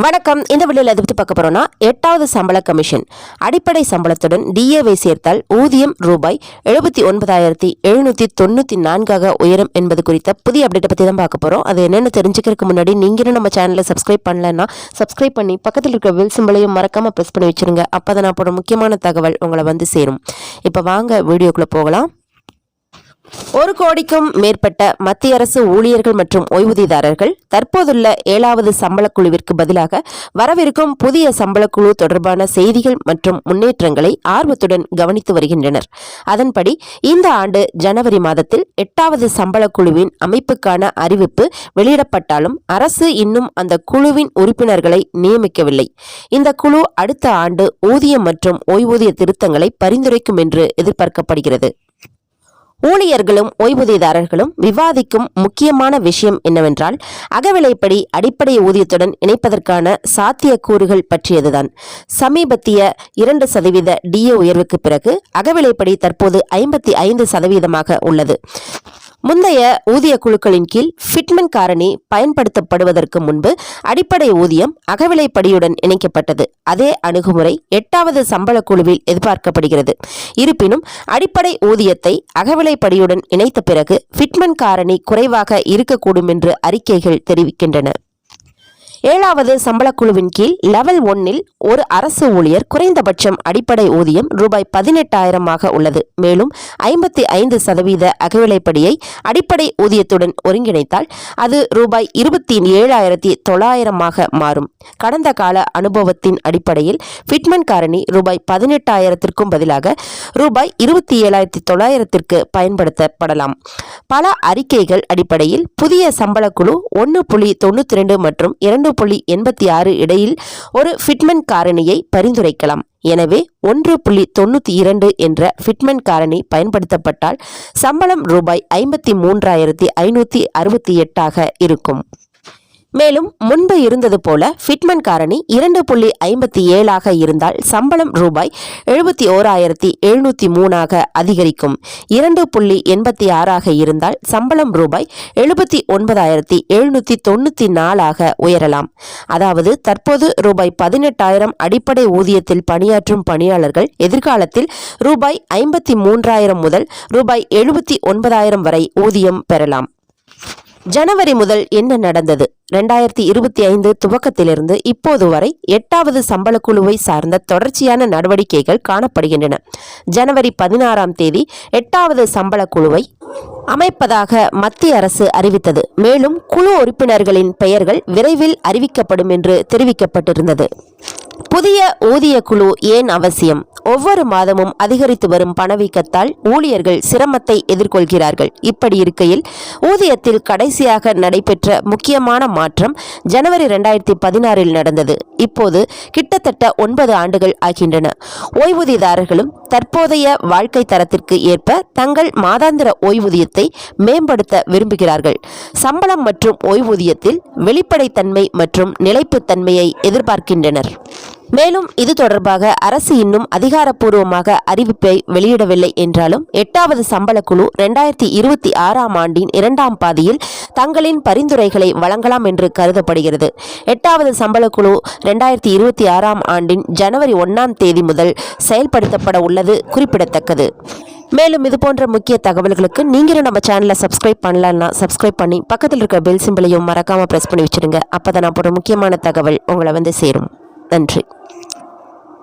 வணக்கம். இந்த வீடியோவில் எதை பற்றி பார்க்க போகிறோன்னா எட்டாவது சம்பள கமிஷன் அடிப்படை சம்பளத்துடன் டிஏவை சேர்த்தால் ஊதியம் ரூபாய் எழுபத்தி ஒன்பதாயிரத்தி எழுநூற்றி தொண்ணூற்றி நான்காக உயரும் என்பது குறித்த புதிய அப்டேட்டை பற்றி தான் பார்க்க போகிறோம் அது என்னென்னு தெரிஞ்சுக்கிறதுக்கு முன்னாடி நீங்களும் நம்ம சேனலை சப்ஸ்கிரைப் பண்ணலன்னா சப்ஸ்கிரைப் பண்ணி பக்கத்தில் இருக்கிற வில் சிம்பிளையும் மறக்காமல் ப்ரெஸ் பண்ணி வச்சுருங்க. அப்போ தான் நான் போட முக்கியமான தகவல் உங்களை வந்து சேரும். இப்போ வாங்க வீடியோக்குள்ளே போகலாம். ஒரு கோடிக்கும் மேற்பட்ட மத்திய அரசு ஊழியர்கள் மற்றும் ஓய்வூதியதாரர்கள் தற்போதுள்ள ஏழாவது சம்பளக்குழுவிற்கு பதிலாக வரவிருக்கும் புதிய சம்பளக்குழு தொடர்பான செய்திகள் மற்றும் முன்னேற்றங்களை ஆர்வத்துடன் கவனித்து வருகின்றனர். அதன்படி இந்த ஆண்டு ஜனவரி மாதத்தில் எட்டாவது சம்பளக்குழுவின் அமைப்புக்கான அறிவிப்பு வெளியிடப்பட்டாலும் அரசு இன்னும் அந்த குழுவின் உறுப்பினர்களை நியமிக்கவில்லை. இந்த குழு அடுத்த ஆண்டு ஊதியம் மற்றும் ஓய்வூதிய திருத்தங்களை பரிந்துரைக்கும் என்று எதிர்பார்க்கப்படுகிறது. ஊழியர்களும் ஓய்வூதியதாரர்களும் விவாதிக்கும் முக்கியமான விஷயம் என்னவென்றால் அகவிலைப்படி அடிப்படை ஊதியத்துடன் இணைப்பதற்கான சாத்தியக்கூறுகள் பற்றியதுதான். சமீபத்திய இரண்டு சதவீத டிஏ உயர்வுக்கு பிறகு அகவிலைப்படி தற்போது ஐம்பத்தி ஐந்து சதவீதமாக உள்ளது. முந்தைய ஊதிய குழுக்களின் கீழ் ஃபிட்மென் காரணி பயன்படுத்தப்படுவதற்கு முன்பு அடிப்படை ஊதியம் அகவிலைப்படியுடன் இணைக்கப்பட்டது. அதே அணுகுமுறை எட்டாவது சம்பள குழுவில் எதிர்பார்க்கப்படுகிறது. இருப்பினும் அடிப்படை ஊதியத்தை அகவிலைப்படியுடன் இணைத்த பிறகு ஃபிட்மென் காரணி குறைவாக இருக்கக்கூடும் என்று அறிக்கைகள் தெரிவிக்கின்றன. ஏழாவது சம்பளக்குழுவின் கீழ் லெவல் ஒன்னில் ஒரு அரசு ஊழியர் குறைந்தபட்சம் அடிப்படை ஊதியம் ரூபாய் பதினெட்டாயிரமாக உள்ளது. மேலும் ஐம்பத்தி ஐந்து சதவீத அகவிலைப்படியை அடிப்படை ஊதியத்துடன் ஒருங்கிணைத்தால் அது ரூபாய் இருபத்தி ஏழாயிரத்தி தொள்ளாயிரமாக மாறும். கடந்த கால அனுபவத்தின் அடிப்படையில் ஃபிட்மன் காரணி ரூபாய் பதினெட்டாயிரத்திற்கும் பதிலாக ரூபாய் இருபத்தி ஏழாயிரத்தி தொள்ளாயிரத்திற்கு பயன்படுத்தப்படலாம். பல அறிக்கைகள் அடிப்படையில் புதிய சம்பளக்குழு ஒன்று புள்ளி தொண்ணூற்றி ரெண்டு மற்றும் இரண்டு புள்ளி எண்பத்தி ஆறு இடையில் ஒரு ஃபிட்மென்ட் காரணியை பரிந்துரைக்கலாம். எனவே ஒன்று புள்ளி தொண்ணூற்றி இரண்டு என்ற ஃபிட்மென்ட் காரணி பயன்படுத்தப்பட்டால் சம்பளம் ரூபாய் ஐம்பத்தி மூன்றாயிரத்தி ஐநூற்றி அறுபத்தி எட்டாக இருக்கும். மேலும் முன்பு இருந்தது போல ஃபிட்மென்ட் காரணி இரண்டு புள்ளி ஐம்பத்தி ஏழாக இருந்தால் சம்பளம் ரூபாய் எழுபத்தி ஓராயிரத்தி எழுநூற்றி மூணாக அதிகரிக்கும். இரண்டு புள்ளி எண்பத்தி ஆறாக இருந்தால் சம்பளம் ரூபாய் எழுபத்தி ஒன்பதாயிரத்தி எழுநூற்றி தொண்ணூற்றி நாலாக உயரலாம். அதாவது தற்போது ரூபாய் பதினெட்டாயிரம் அடிப்படை ஊதியத்தில் பணியாற்றும் பணியாளர்கள் எதிர்காலத்தில் ரூபாய் ஐம்பத்தி மூன்றாயிரம் முதல் ரூபாய் எழுபத்தி ஒன்பதாயிரம் வரை ஊதியம் பெறலாம். ஜனவரி முதல் என்ன நடந்தது? ரெண்டாயிரத்தி இருபத்தி ஐந்து துவக்கத்திலிருந்து இப்போது வரை எட்டாவது சம்பள குழுவை சார்ந்த தொடர்ச்சியான நடவடிக்கைகள் காணப்படுகின்றன. ஜனவரி பதினாறாம் தேதி எட்டாவது சம்பள குழுவை அமைப்பதாக மத்திய அரசு அறிவித்தது. மேலும் குழு உறுப்பினர்களின் பெயர்கள் விரைவில் அறிவிக்கப்படும் என்று தெரிவிக்கப்பட்டிருந்தது. புதிய ஊதிய குழு ஏன் அவசியம்? ஒவ்வொரு மாதமும் அதிகரித்து வரும் பணவீக்கத்தால் ஊழியர்கள் சிரமத்தை எதிர்கொள்கிறார்கள். இப்படி இருக்கையில் ஊதியத்தில் கடைசியாக நடைபெற்ற முக்கியமான மாற்றம் ஜனவரி ரெண்டாயிரத்தி பதினாறில் நடந்தது. இப்போது கிட்டத்தட்ட ஒன்பது ஆண்டுகள் ஆகின்றன. ஓய்வூதியதாரர்களும் தற்போதைய வாழ்க்கை தரத்திற்கு ஏற்ப தங்கள் மாதாந்திர ஓய்வூதியத்தை மேம்படுத்த விரும்புகிறார்கள். சம்பளம் மற்றும் ஓய்வூதியத்தில் வெளிப்படைத்தன்மை மற்றும் நிலைப்புத்தன்மையை எதிர்பார்க்கின்றனர். மேலும் இது தொடர்பாக அரசு இன்னும் அதிகாரப்பூர்வமாக அறிவிப்பை வெளியிடவில்லை என்றாலும் எட்டாவது சம்பள குழு இரண்டாயிரத்தி இருபத்தி ஆறாம் ஆண்டின் இரண்டாம் பாதியில் தங்களின் பரிந்துரைகளை வழங்கலாம் என்று கருதப்படுகிறது. எட்டாவது சம்பள குழு இரண்டாயிரத்தி இருபத்தி ஆறாம் ஆண்டின் ஜனவரி ஒன்றாம் தேதி முதல் செயல்படுத்தப்பட உள்ளது குறிப்பிடத்தக்கது. மேலும் இது போன்ற முக்கிய தகவல்களுக்கு நீங்களும் நம்ம சேனலை சப்ஸ்கிரைப் பண்ணலன்னா சப்ஸ்கிரைப் பண்ணி பக்கத்தில் இருக்க பெல் சிம்பிளையும் மறக்காமல் ப்ரெஸ் பண்ணி வச்சிடுங்க. அப்போ தான் நான் போடுற முக்கியமான தகவல் உங்களை வந்து சேரும். country